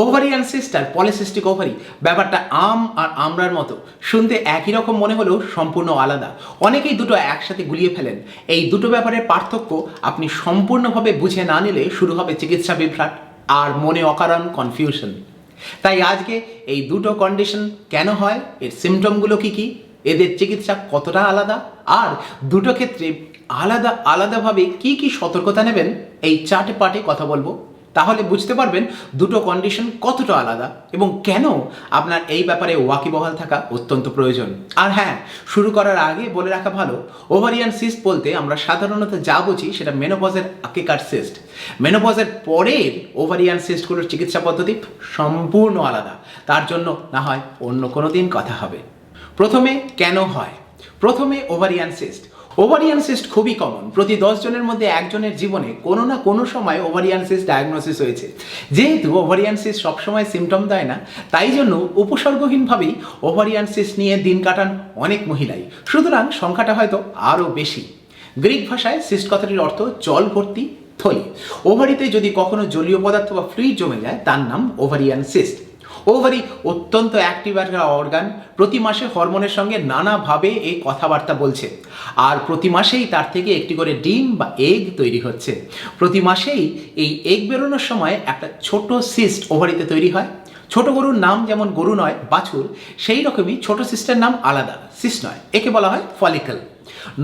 Ovarian sister polycystic ovary ব্যাপারটা আম আর আমরার মতো। শুনতে একই রকম মনে হলেও সম্পূর্ণ আলাদা। অনেকেই দুটো একসাথে গুলিয়ে ফেলেন। এই দুটো ব্যাপারের পার্থক্য আপনি সম্পূর্ণভাবে বুঝে না নিলে শুরু হবে চিকিৎসা বিভ্রাট আর মনে অকারণ কনফিউশন তাই আজকে এই দুটো কন্ডিশন কেন হয়, এর সিমটমগুলো কি কি, এদের চিকিৎসা কতটা আলাদা, আর দুটো ক্ষেত্রে আলাদা, আলাদাভাবে কি কি সতর্কতা নেবেন? এই চার্টে পার্টে কথা বলব। তাহলে বুঝতে পারবেন দুটো কন্ডিশন কতটা আলাদা এবং কেন আপনার এই ব্যাপারে ওয়াকিবহাল থাকা অত্যন্ত প্রয়োজন। আর হ্যাঁ শুরু করার আগে বলে রাখা ভালো, ওভারিয়ান সিস্ট বলতে আমরা সাধারণত যা বুঝি সেটা মেনোপজের আকিকার সিস্ট। মেনোপজের পরের ওভারিয়ান সিস্টগুলোর চিকিৎসা পদ্ধতি সম্পূর্ণ আলাদা। তার জন্য না হয় অন্য কোনো দিন কথা হবে। প্রথমে কেন হয়? প্রথমে ওভারিয়ান সিস্ট ওভারিয়ান সিস্ট খুবই কমন প্রতি দশ জনের মধ্যে একজনের জীবনে কোনো না কোনো সময় ওভারিয়ান সিস্ট ডায়াগনোসিস হয়েছে। যেহেতু ওভারিয়ান সিস্ট সবসময় সিমটম দেয় না, তাই জন্য উপসর্গহীনভাবেই ওভারিয়ান সিস্ট নিয়ে দিন কাটান অনেক মহিলাই। সুতরাং সংখ্যাটা হয়তো আরও বেশি। গ্রিক ভাষায় সিস্ট কথাটির অর্থ জল ভর্তি থলি। ওভারিতে যদি কখনো জলীয় পদার্থ বা ফ্লুইড জমে যায়, তার নাম ওভারিয়ান সিস্ট ওভারি অত্যন্ত অ্যাক্টিভ একটা অর্গান প্রতি মাসে হরমোনের সঙ্গে নানাভাবে এই কথাবার্তা বলছে। আর প্রতি মাসেই তার থেকে একটি করে ডিম বা এগ তৈরি হচ্ছে। প্রতি মাসেই এই এগ বেরোনোর সময় একটা ছোট সিস্ট ওভারিতে তৈরি হয়। ছোট গরুর নাম যেমন গরু নয়, বাছুর, সেই রকমই ছোট সিস্টের নাম আলাদা। সিস্ট নয়, একে বলা হয় follicle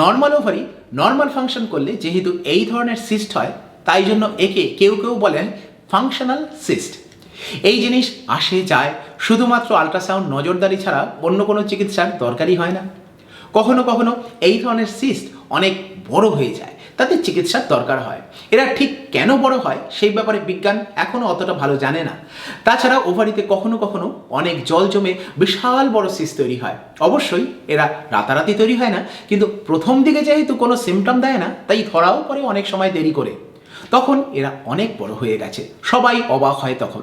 normal ovary normal function করলে যেহেতু এই ধরনের সিস্ট হয়, তাই জন্য একে কেউ কেউ বলেন ফাংশনাল সিস্ট এই জিনিস আসে, যায়। শুধুমাত্র আল্ট্রাসাউন্ড নজরদারি ছাড়া অন্য কোনো চিকিৎসার দরকারই হয় না। কখনো কখনো এই ধরনের সিস্ট অনেক বড় হয়ে যায় তাদের চিকিৎসার দরকার হয়। এরা ঠিক কেন বড় হয় সেই ব্যাপারে বিজ্ঞান এখনও অতটা ভালো জানে না। তাছাড়া ওভারিতে কখনো কখনো অনেক জল জমে বিশাল বড় সিস তৈরি হয়। অবশ্যই এরা রাতারাতি তৈরি হয় না, কিন্তু প্রথম দিকে যেহেতু কোনো সিমটম দেয় না, তাই ধরাও পরে অনেক সময় দেরি করে। তখন এরা অনেক বড় হয়ে গেছে। সবাই অবাক হয় তখন।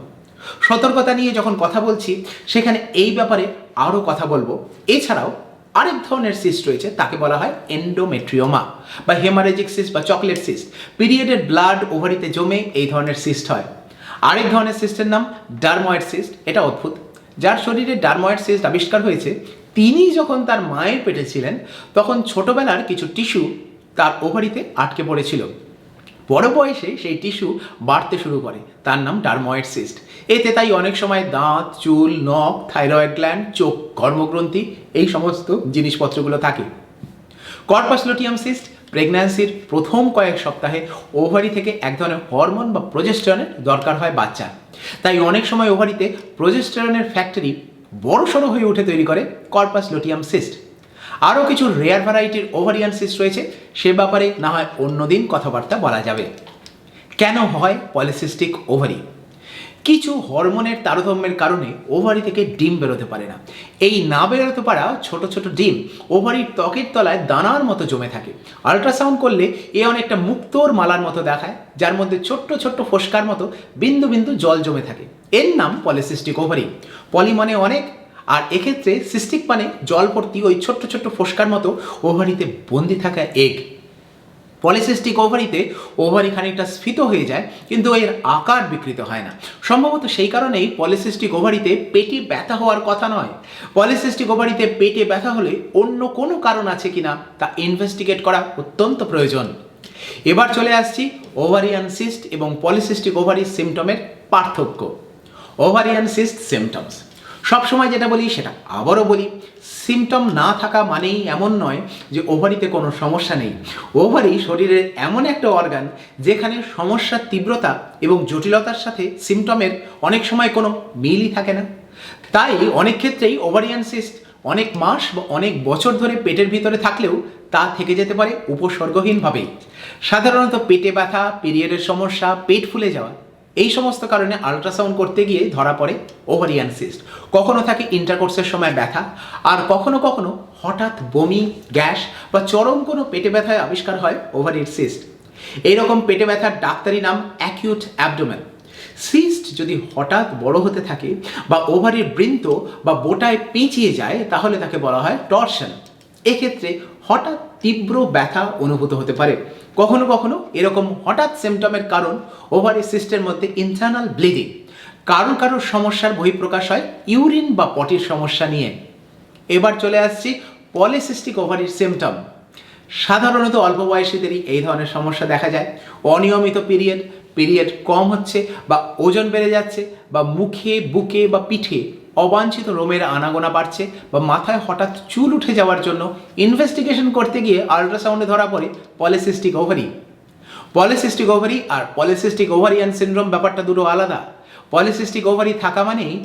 সতর্কতা নিয়ে যখন কথা বলছি, সেখানে এই ব্যাপারে আরও কথা বলব। এছাড়াও আরেক ধরনের সিস্ট রয়েছে, তাকে বলা হয় এন্ডোমেট্রিওমা বা হেমারেজিক সিস্ট বা চকলেট সিস্ট পিরিয়ডের ব্লাড ওভারিতে জমে এই ধরনের সিস্ট হয়। আরেক ধরনের সিস্টের নাম ডারময়েড সিস্ট এটা অদ্ভুত। যার শরীরে ডারময়েড সিস্ট আবিষ্কার হয়েছে, তিনি যখন তার মায়ের পেটে ছিলেন, তখন ছোটবেলার কিছু টিস্যু তার ওভারিতে আটকে পড়েছিল। বড় বয়সে সেই টিস্যু বাড়তে শুরু করে। তার নাম ডারময়েড সিস্ট। এতে তাই অনেক সময় দাঁত, চুল, নখ, থাইরয়েড গ্ল্যান্ড, চোখ, কর্মগ্রন্থি এই সমস্ত জিনিসপত্রগুলো থাকে। কর্পাসলোটিয়াম সিস্ট প্রেগন্যান্সির প্রথম কয়েক সপ্তাহে ওভারি থেকে এক ধরনের হরমোন বা প্রজেস্টেরনের দরকার হয় বাচ্চা তাই অনেক সময় ওভারিতে প্রজেস্টেরনের ফ্যাক্টরি বড়সড় হয়ে উঠে তৈরি করে কর্পাস লোটিয়াম সিস্ট। আরও কিছু রেয়ার ভ্যারাইটির ওভারিয়ান সিস্ট রয়েছে। সে ব্যাপারে না হয় অন্যদিন কথাবার্তা বলা যাবে। কেন হয় পলিসিস্টিক ওভারি কিছু হরমোনের তারতম্যের কারণে ওভারি থেকে ডিম বেরোতে পারে না। এই না বেরোতে পারা ছোট ছোট ডিম ওভারির ত্বকের তলায় দানার মতো জমে থাকে। আল্ট্রাসাউন্ড করলে এ অনেকটা মুক্তোর মালার মতো দেখায়, যার মধ্যে ছোট্ট ছোট্ট ফোসকার মতো বিন্দু বিন্দু জল জমে থাকে। এর নাম পলিসিস্টিক ওভারি পলি মানে অনেক আর এক্ষেত্রে সিস্টিক মানে জল ভর্তি ওই ছোট্ট ছোট্ট ফোসকার মতো ওভারিতে বন্দি থাকা এগ। পলিসিস্টিক ওভারিতে ওভারি খানিকটা স্ফীত হয়ে যায়, কিন্তু এর আকার বিকৃত হয় না। সম্ভবত সেই কারণেই পলিসিস্টিক ওভারিতে পেটে ব্যথা হওয়ার কথা নয়। পলিসিস্টিক ওভারিতে পেটে ব্যথা হলে অন্য কোনো কারণ আছে কিনা তা ইনভেস্টিগেট করা অত্যন্ত প্রয়োজন। এবার চলে আসছি ওভারিয়ান সিস্ট এবং পলিসিস্টিক ওভারি সিমটমের পার্থক্য। ওভারিয়ান সিস্ট সিমটমস সবসময় যেটা বলি সেটা আবারও বলি সিমটম না থাকা মানেই এমন নয় যে ওভারিতে কোনো সমস্যা নেই। ওভারি শরীরের এমন একটা অর্গান যেখানে সমস্যার তীব্রতা এবং জটিলতার সাথে সিমটমের অনেক সময় কোনো মিলই থাকে না। তাই অনেক ক্ষেত্রেই ওভারিয়ান সিস্ট অনেক মাস বা অনেক বছর ধরে পেটের ভিতরে থাকলেও তা থেকে যেতে পারে উপসর্গহীনভাবেই সাধারণত পেটে ব্যথা পিরিয়ডের সমস্যা, পেট ফুলে যাওয়া এই সমস্ত কারণে আল্ট্রাসাউন্ড করতে গিয়ে ধরা পড়ে ওভারিয়ান সিস্ট কখনো থাকে ইন্টারকোর্সের সময় ব্যথা, আর কখনো কখনো হঠাৎ বমি, গ্যাস বা চরম কোনো পেটে ব্যথায় আবিষ্কার হয় ওভারির সিস্ট এইরকম পেটে ব্যথার ডাক্তারি নাম অ্যাকিউট অ্যাবডোমেন সিস্ট যদি হঠাৎ বড় হতে থাকে বা ওভারির বৃন্ত বা বোটায় পেঁচিয়ে যায়, তাহলে তাকে বলা হয় টর্শন এক্ষেত্রে হঠাৎ তীব্র ব্যথা অনুভূত হতে পারে। কখনো কখনো এরকম হঠাৎ সিমটমের কারণ ওভারি সিস্টের মধ্যে ইন্টারনাল ব্লিডিং কারও কারোর সমস্যার বহিঃপ্রকাশ হয় ইউরিন বা পটির সমস্যা নিয়ে। এবার চলে আসছি পলিসিস্টিক ওভারির সিমটম সাধারণত অল্প বয়সীদেরই এই ধরনের সমস্যা দেখা যায়। অনিয়মিত পিরিয়ড পিরিয়ড কম হচ্ছে বা ওজন বেড়ে যাচ্ছে বা মুখে, বুকে বা পিঠে অবাঞ্ছিত রোমের আনাগোনা বাড়ছে বা মাথায় হঠাৎ চুল উঠে যাওয়ার জন্য ইনভেস্টিগেশন করতে গিয়ে আল্ট্রাসাউন্ডে ধরা পড়ে পলিসিস্টিক ওভারি পলিসিস্টিক ওভারি আর পলিসিস্টিক ওভারিয়ান সিনড্রোম ব্যাপারটা দুটো আলাদা। পলিসিস্টিক ওভারি থাকা মানেই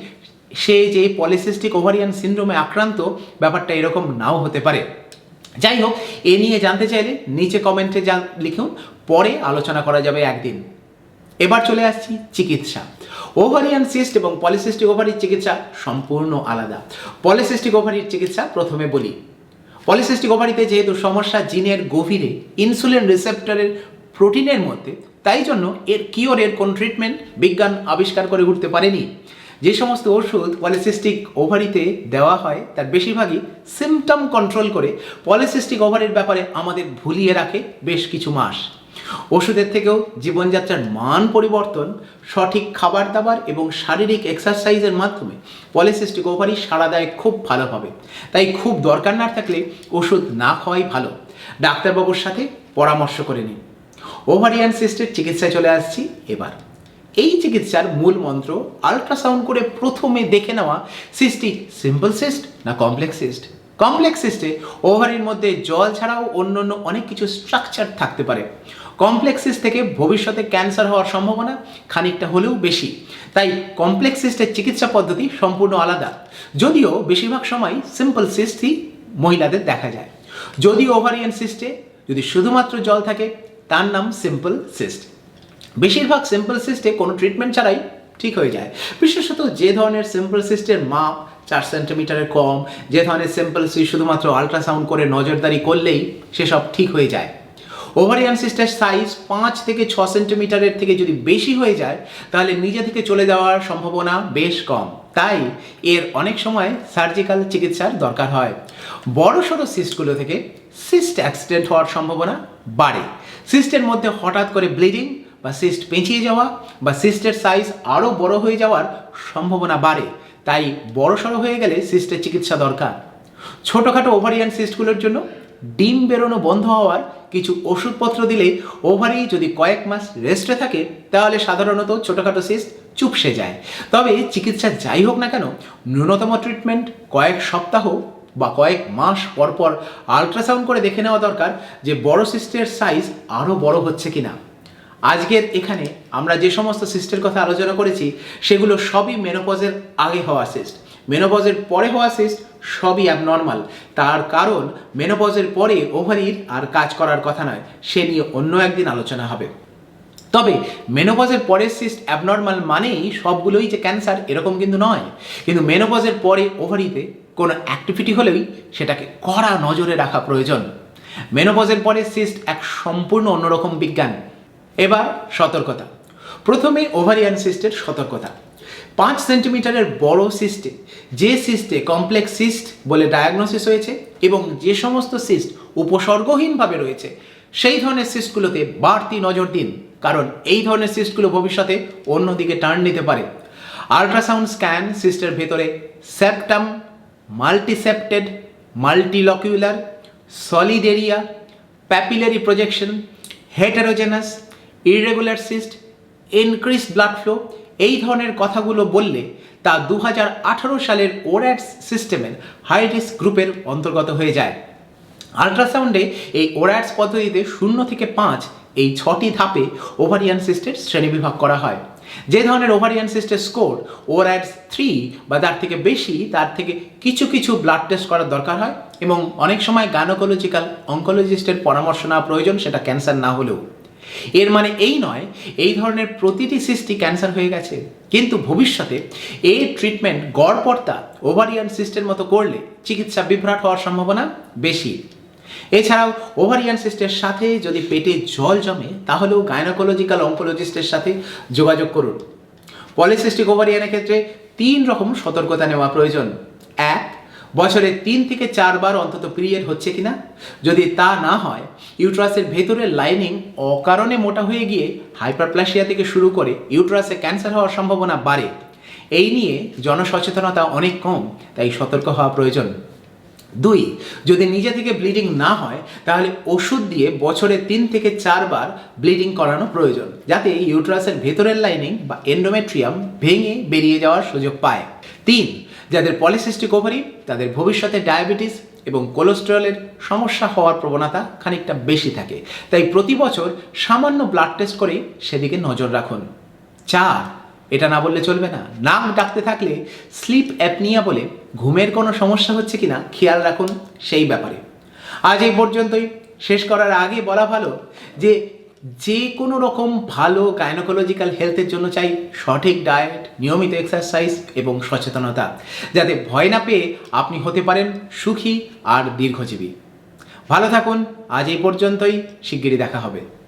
সে যে পলিসিস্টিক ওভারিয়ান সিনড্রোমে আক্রান্ত, ব্যাপারটা এরকম নাও হতে পারে। যাই হোক, এ নিয়ে জানতে চাইলে নিচে কমেন্টে যা লিখুন, পরে আলোচনা করা যাবে একদিন। এবার চলে আসছি চিকিৎসা। ওভারিয়ান সিস্ট এবং পলিসিস্টিক ওভারির চিকিৎসা সম্পূর্ণ আলাদা। পলিসিস্টিক ওভারির চিকিৎসা প্রথমে বলি। পলিসিস্টিক ওভারিতে যেহেতু সমস্যা জিনের গভীরে, ইনসুলিন রিসেপ্টরের প্রোটিনের মধ্যে, তাই জন্য এর কিওরের কোন ট্রিটমেন্ট বিজ্ঞান আবিষ্কার করে উঠতে পারেনি। যে সমস্ত ওষুধ পলিসিস্টিক ওভারিতে দেওয়া হয়, তার বেশিরভাগই সিমটম কন্ট্রোল করে পলিসিস্টিক ওভারির ব্যাপারে আমাদের ভুলিয়ে রাখে বেশ কিছু মাস। ওষুধের থেকেও জীবনযাত্রার মান পরিবর্তন, সঠিক খাবার দাবার এবং শারীরিক এক্সারসাইজের মাধ্যমে পলিসিস্টিক ওভারি সারা দেয় খুব ভালোভাবে তাই খুব দরকার না থাকলে ওষুধ না খাওয়াই ভালো। ডাক্তারবাবুর সাথে পরামর্শ করে নিন। ওভারিয়ান সিস্টের চিকিৎসায় চলে আসছি এবার। এই চিকিৎসার মূল মন্ত্র আল্ট্রাসাউন্ড করে প্রথমে দেখে নেওয়া সিস্টটি সিম্পল সিস্ট না কমপ্লেক্স সিস্ট কমপ্লেক্স সিস্টে ওভারির মধ্যে জল ছাড়াও অন্য অন্য অনেক কিছু স্ট্রাকচার থাকতে পারে। কমপ্লেক্স সিস্ট থেকে ভবিষ্যতে ক্যান্সার হওয়ার সম্ভাবনা খানিকটা হলেও বেশি। তাই কমপ্লেক্স সিস্টের চিকিৎসা পদ্ধতি সম্পূর্ণ আলাদা। যদিও বেশিরভাগ সময় সিম্পল সিস্টই মহিলাদের দেখা যায়। যদি ওভারিয়ান সিস্টে যদি শুধুমাত্র জল থাকে, তার নাম সিম্পল সিস্ট বেশিরভাগ সিম্পল সিস্টে কোনো ট্রিটমেন্ট ছাড়াই ঠিক হয়ে যায়। বিশেষত যে ধরনের সিম্পল সিস্টের মাপ চার সেন্টিমিটারের কম, যে ধরনের সিম্পল সিস্ট শুধুমাত্র আল্ট্রাসাউন্ড করে নজরদারি করলেই সেসব ঠিক হয়ে যায়। ওভারিয়ান সিস্টের সাইজ পাঁচ থেকে ছ সেন্টিমিটারের থেকে যদি বেশি হয়ে যায়, তাহলে নিজে থেকে চলে যাওয়ার সম্ভাবনা বেশ কম। তাই এর অনেক সময় সার্জিক্যাল চিকিৎসার দরকার হয়। বড় সড়ো সিস্টগুলো থেকে সিস্ট অ্যাক্সিডেন্ট হওয়ার সম্ভাবনা বাড়ে। সিস্টের মধ্যে হঠাৎ করে ব্লিডিং বা সিস্ট পেঁচিয়ে যাওয়া বা সিস্টের সাইজ আরও বড় হয়ে যাওয়ার সম্ভাবনা বাড়ে। তাই বড় সড়ো হয়ে গেলে সিস্টের চিকিৎসা দরকার। ছোটোখাটো ওভারিয়ান সিস্টগুলোর জন্য ডিম বেরোনো বন্ধ হওয়ার কিছু ওষুধপত্র দিলে ওভারি যদি কয়েক মাস রেস্টে থাকে, তাহলে সাধারণত ছোটোখাটো সিস্ট চুপসে যায়। তবে চিকিৎসা যাই হোক না কেন, ন্যূনতম ট্রিটমেন্ট কয়েক সপ্তাহ বা কয়েক মাস পর পর আল্ট্রাসাউন্ড করে দেখে নেওয়া দরকার যে বড় সিস্টের সাইজ আরও বড় হচ্ছে কিনা। আজকের এখানে আমরা যে সমস্ত সিস্টের কথা আলোচনা করেছি, সেগুলো সবই মেনোপজের আগে হওয়া সিস্ট মেনোপজের পরে হওয়া সিস্ট সবই অ্যাবনর্মাল তার কারণ মেনোপজের পরে ওভারির আর কাজ করার কথা নয়, সে নিয়ে অন্য একদিন আলোচনা হবে। তবে মেনোপজের পরের সিস্ট অ্যাবনর্মাল মানেই সবগুলোই যে ক্যান্সার এরকম কিন্তু নয়। কিন্তু মেনোপজের পরে ওভারিতে কোনো অ্যাক্টিভিটি হলেই সেটাকে কড়া নজরে রাখা প্রয়োজন। মেনোপজের পরে সিস্ট এক সম্পূর্ণ অন্যরকম বিজ্ঞান। এবার সতর্কতা। প্রথমে ওভারিয়ান সিস্টের সতর্কতা। পাঁচ সেন্টিমিটারের বড় সিস্টে যে সিস্টে কমপ্লেক্স সিস্ট বলে ডায়াগনোসিস হয়েছে এবং যে সমস্ত সিস্ট উপসর্গহীনভাবে রয়েছে, সেই ধরনের সিস্টগুলোতে বাড়তি নজর দিন। কারণ এই ধরনের সিস্টগুলো ভবিষ্যতে অন্যদিকে টার্ন নিতে পারে। আল্ট্রাসাউন্ড স্ক্যান সিস্টের ভেতরে septum multiseptated multilocular solid area papillary projection heterogeneous irregular cyst increase blood flow এই ধরনের কথাগুলো বললে তা দু হাজার আঠারো সালের ওর্যাটস সিস্টেমের হাই রিস্ক গ্রুপের অন্তর্গত হয়ে যায়। আল্ট্রাসাউন্ডে এই ওর্যাটস পদ্ধতিতে শূন্য থেকে পাঁচ এই ছটি ধাপে ওভারিয়ান সিস্টের শ্রেণীবিভাগ করা হয়। যে ধরনের ওভারিয়ান সিস্টের স্কোর ওরাইডস থ্রি বা তার থেকে বেশি, তার থেকে কিছু কিছু ব্লাড টেস্ট করার দরকার হয় এবং অনেক সময় গানোকোলজিক্যাল অঙ্কোলজিস্টের পরামর্শ নেওয়া প্রয়োজন, সেটা ক্যান্সার না হলেও। এর মানে এই নয়, এই ধরনের প্রতিটি সিস্টি ক্যান্সার হয়ে গেছে। কিন্তু ভবিষ্যতে এই ট্রিটমেন্ট গড়পর্তা ওভারিয়ান সিস্টের মতো করলে চিকিৎসা বিভ্রাট হওয়ার সম্ভাবনা বেশি। এছাড়াও ওভারিয়ান সিস্টের সাথে যদি পেটে জল জমে, তাহলেও গাইনোকোলজিক্যাল অঙ্কোলজিস্টের সাথে যোগাযোগ করুন। পলিসিস্টিক ওভারিয়ানের ক্ষেত্রে তিন রকম সতর্কতা নেওয়া প্রয়োজন। এক বছরে তিন থেকে চারবার অন্তত পিরিয়ড হচ্ছে কিনা? যদি তা না হয়, ইউট্রাসের ভেতরের লাইনিং অকারণে মোটা হয়ে গিয়ে হাইপারপ্লাসিয়া থেকে শুরু করে ইউট্রাসে ক্যান্সার হওয়ার সম্ভাবনা বাড়ে। এই নিয়ে জনসচেতনতা অনেক কম, তাই সতর্ক হওয়া প্রয়োজন। দুই, যদি নিজে থেকে ব্লিডিং না হয়, তাহলে ওষুধ দিয়ে বছরে তিন থেকে চারবার ব্লিডিং করানো প্রয়োজন, যাতে ইউট্রাসের ভেতরের লাইনিং বা এন্ডোমেট্রিয়াম ভেঙে বেরিয়ে যাওয়ার সুযোগ পায়। তিন যাদের পলিসিস্টিক ওভারি, তাদের ভবিষ্যতে ডায়াবেটিস এবং কোলেস্টেরলের সমস্যা হওয়ার প্রবণতা খানিকটা বেশি থাকে। তাই প্রতি বছর সামান্য ব্লাড টেস্ট করে সেদিকে নজর রাখুন। চার, এটা না বললে চলবে না। নাক ডাকতে থাকলে স্লিপ অ্যাপনিয়া বলে ঘুমের কোনো সমস্যা হচ্ছে কি না খেয়াল রাখুন সেই ব্যাপারে। আজ এই পর্যন্তই। শেষ করার আগে বলা ভালো যে যে কোনো রকম ভালো গাইনোকোলজিক্যাল হেলথের জন্য চাই সঠিক ডায়েট নিয়মিত এক্সারসাইজ এবং সচেতনতা। যাতে ভয় না পেয়ে আপনি হতে পারেন সুখী আর দীর্ঘজীবী। ভালো থাকুন, আজ এই পর্যন্তই, শিগগিরই দেখা হবে।